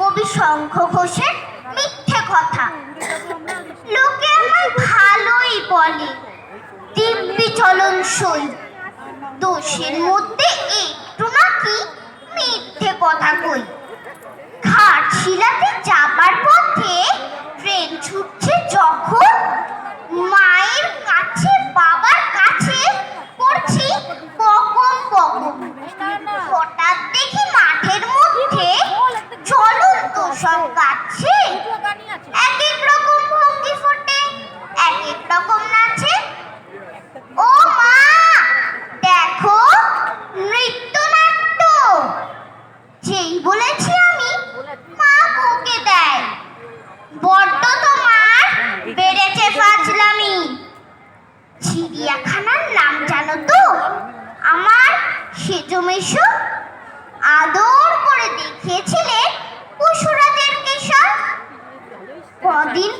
কবি শঙ্খ ঘোষের মিথ্যে কথা। লোকে আমার ভালোই বলে। দিব্যি চলন সই। দোষের মধ্যে একটু নাকি মিথ্যে কথা কই। ঘাটশিলাতে চাপার পথে সব এক এক রকম ভঙ্গি ফোটে এক এক রকম নাচে। ও মা, দেখো নৃত্য নাট্য যেই বলেছি আমি, মা দেয়। বড্ড তোমার বেড়েছে ফাজলামি। চিড়িয়াখানার নাম জানো তো? আমার সেজো মেশো আদর করে দেখিয়েছিলেন কদিন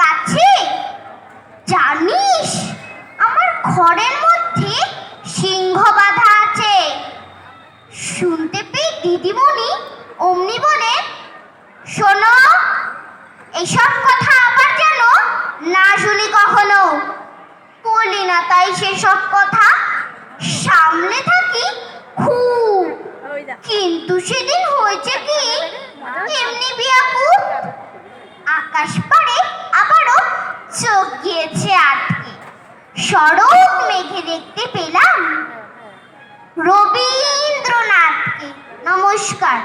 কাছে। জানিস, আমার ঘরের মধ্যে সিংহ আছে। শুনতে পেয়ে দিদিমণি অমনি বলে শোনো, এসব কথা আবার যেন না শুনি কখনো বলি না সেসব কথা সামনে থাকি খুব। কিন্তু সেদিন হয়েছে কি? এমনি বিয়াকুব আকাশ পাড়ে আবারও চোখ গিয়েছে আটকে। সড়ক মেঘে দেখতে পেলাম রবীন্দ্রনাথকে। নমস্কার।